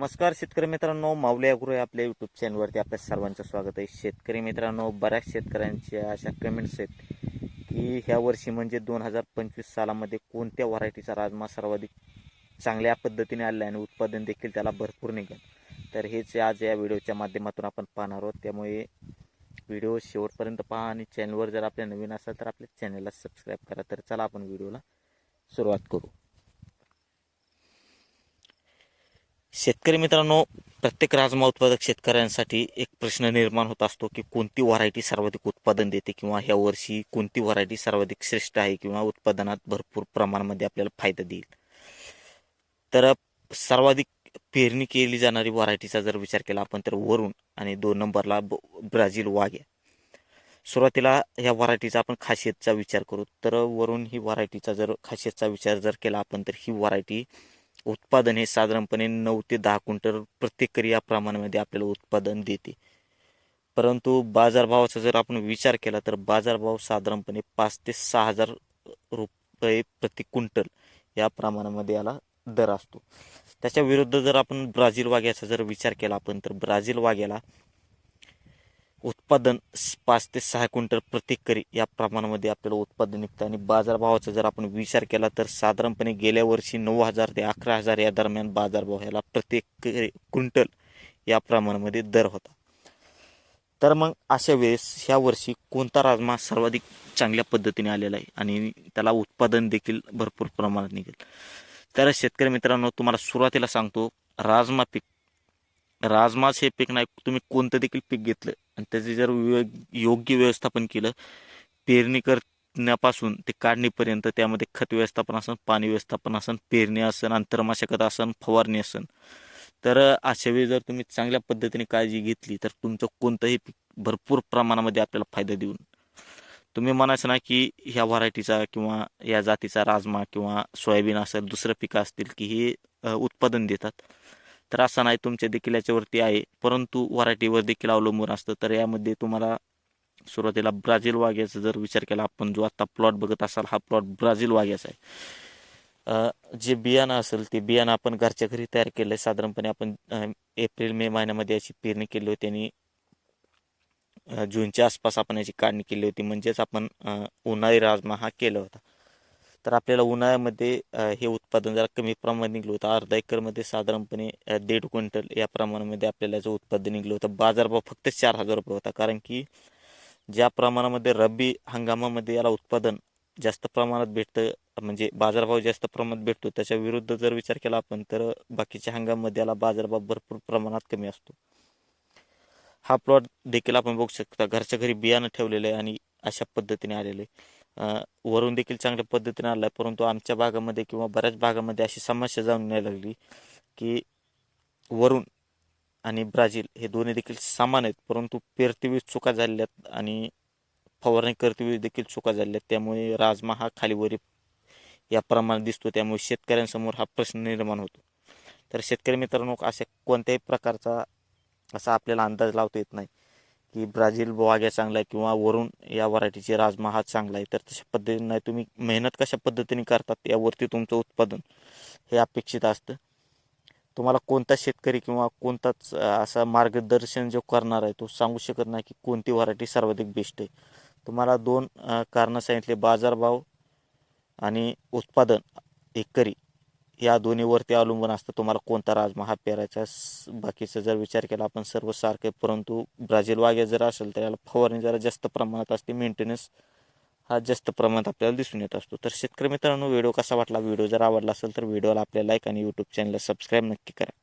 नमस्कार शेतकरी मित्रांनो माऊली अग्रो या आपल्या यूट्यूब चॅनलवरती आपल्या सर्वांचं स्वागत आहे. शेतकरी मित्रांनो बऱ्याच शेतकऱ्यांच्या अशा कमेंट्स आहेत की ह्या वर्षी म्हणजे दोन हजार पंचवीस सालामध्ये कोणत्या व्हरायटीचा राजमा सर्वाधिक चांगल्या पद्धतीने आला आणि उत्पादन देखील त्याला भरपूर निघेल. तर हेच आज या व्हिडिओच्या माध्यमातून आपण पाहणार आहोत. त्यामुळे व्हिडिओ शेवटपर्यंत पहा आणि चॅनलवर जर आपल्या नवीन असाल तर आपल्या चॅनलला सबस्क्राईब करा. तर चला आपण व्हिडिओला सुरुवात करू. शेतकरी मित्रांनो प्रत्येक राजमा उत्पादक शेतकऱ्यांसाठी एक प्रश्न निर्माण होत असतो की कोणती व्हरायटी सर्वाधिक उत्पादन देते किंवा ह्या वर्षी कोणती व्हरायटी सर्वाधिक श्रेष्ठ आहे किंवा उत्पादनात भरपूर प्रमाणामध्ये आपल्याला फायदा देईल? तर सर्वाधिक पेरणी केली जाणारी व्हरायटीचा जर विचार केला आपण तर वरून आणि दोन नंबरला ब- ब्राझील वाघ्या सुरुवातीला ह्या व्हरायटीचा आपण खासियतचा विचार करू. तर वरून ही व्हरायटीचा जर खासियतचा विचार जर केला आपण तर ही व्हरायटी उत्पादन हे साधारणपणे नऊ ते दहा क्विंटल प्रत्येकरी या प्रमाणामध्ये आपल्याला उत्पादन देते. परंतु बाजारभावाचा जर आपण विचार केला तर बाजारभाव साधारणपणे पाच ते सहा हजार रुपये प्रति क्विंटल या प्रमाणामध्ये याला दर असतो. त्याच्या विरुद्ध जर आपण ब्राझील वाघ्याचा जर विचार केला आपण तर ब्राझील वाघ्याला उत्पादन पाच ते सहा क्विंटल प्रत्येक करी या प्रमाणामध्ये आपल्याला उत्पादन निघतं. आणि बाजारभावाचा जर आपण विचार केला तर साधारणपणे गेल्या वर्षी नऊ हजार ते अकरा हजार या दरम्यान बाजारभाव ह्याला प्रत्येक क्विंटल या प्रमाणामध्ये दर होता. तर मग अशा वेळेस ह्या वर्षी कोणता राजमा सर्वाधिक चांगल्या पद्धतीने आलेला आहे? आणि त्याला उत्पादन देखील भरपूर प्रमाणात निघेल. तर शेतकरी मित्रांनो तुम्हाला सुरुवातीला सांगतो राजमा पीक. राजमाच हे पीक नाही तुम्ही कोणतं देखील पीक घेतलं आणि त्याचे जर योग्य व्यवस्थापन केलं पेरणी करण्यापासून ते काढणीपर्यंत त्यामध्ये खत व्यवस्थापन असन पाणी व्यवस्थापन असन पेरणी असन अंतरमाशकत असन फवारणी असन तर अशा वेळी जर तुम्ही चांगल्या पद्धतीने काळजी घेतली तर तुमचं कोणतंही पीक भरपूर प्रमाणामध्ये आपल्याला फायदा देऊन. तुम्ही म्हणायचं ना की ह्या व्हरायटीचा किंवा या जातीचा राजमा किंवा सोयाबीन असेल दुसरं पिकं असतील की हे उत्पादन देतात. तर असं नाही तुमच्या देखील याच्यावरती आहे. परंतु व्हरायटीवर देखील अवलंबून असतं. तर यामध्ये तुम्हाला सुरुवातीला ब्राझील वाघ्याचा जर विचार केला आपण जो आता प्लॉट बघत असाल हा प्लॉट ब्राझील वाघ्याचा आहे. जे बियाणं असेल ते बियाणं आपण घरच्या घरी तयार केलं आहे साधारणपणे आपण एप्रिल मे महिन्यामध्ये याची पेरणी केली होती आणि जूनच्या आसपास आपण याची काढणी केली होती. म्हणजेच आपण उन्हाळी राजमा हा केला होता. तर आपल्याला उन्हाळ्यामध्ये हे उत्पादन जरा कमी प्रमाणात निघलं होतं. अर्धा एकरमध्ये साधारणपणे दीड क्विंटल या प्रमाणामध्ये आपल्याला याचं उत्पादन निघलं होतं. बाजारभाव फक्त चार हजार रुपये होता. कारण की ज्या प्रमाणामध्ये रब्बी हंगामामध्ये याला उत्पादन जास्त प्रमाणात भेटतं म्हणजे बाजारभाव जास्त प्रमाणात भेटतो त्याच्या विरुद्ध जर विचार केला आपण तर बाकीच्या हंगामामध्ये याला बाजारभाव भरपूर प्रमाणात कमी असतो. हा प्लॉट देखील आपण बघू शकता. घरच्या घरी बियाणं ठेवलेलं आहे आणि अशा पद्धतीने आलेलं आहे. वरून देखील चांगल्या पद्धतीने आलं आहे परंतु आमच्या भागामध्ये किंवा बऱ्याच भागामध्ये अशी समस्या जाऊन यायला लागली की वरून आणि ब्राझील हे दोन्ही देखील समान आहेत. परंतु पेरतीवेळी चुका झालेल्या आहेत आणि फवारणी करतेवेळी देखील चुका झालेल्या आहेत त्यामुळे राजमा हा खालीवरी या प्रमाणात दिसतो त्यामुळे शेतकऱ्यांसमोर हा प्रश्न निर्माण होतो. तर शेतकरी मित्रांनो अशा कोणत्याही प्रकारचा असा आपल्याला अंदाज लावता येत नाही. की ब्राझील वाघ्या चांगला आहे किंवा वरून या व्हरायटीचे राजमा हा चांगला आहे तर तशा पद्धतीनं तुम्ही मेहनत कशा पद्धतीने करतात यावरती तुमचं उत्पादन हे अपेक्षित असतं. तुम्हाला कोणता शेतकरी किंवा कोणताच असा मार्गदर्शन जो करणार आहे तो सांगू शकत नाही की कोणती व्हरायटी सर्वाधिक बेस्ट आहे. तुम्हाला दोन कारणं सांगितले बाजारभाव आणि उत्पादन एकरी. या दोन्हीवरती अवलंबून असतं. तुम्हाला कोणता राजमा हा पेरायचा स- बाकीचा जर विचार केला आपण सर्व सारखे परंतु ब्राझील वाघ्या जर असेल तर याला फवारणी जरा जास्त प्रमाणात असते. मेंटेनन्स हा जास्त प्रमाणात आपल्याला दिसून येत असतो. तर शेतकरी मित्रांनो व्हिडिओ कसा वाटला? व्हिडिओ जर आवडला असेल तर व्हिडिओला आपल्या लाईक आणि यूट्यूब चॅनलला सबस्क्राईब नक्की करा.